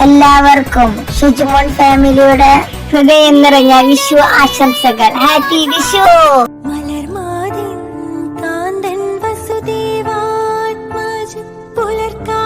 എല്ലാവർക്കും ഷിജുമോൻ ഫാമിലിയുടെ ഹൃദയം നിറഞ്ഞ വിഷു ആശംസകൾ. ഹാപ്പി വിഷു. പുലർക്കാ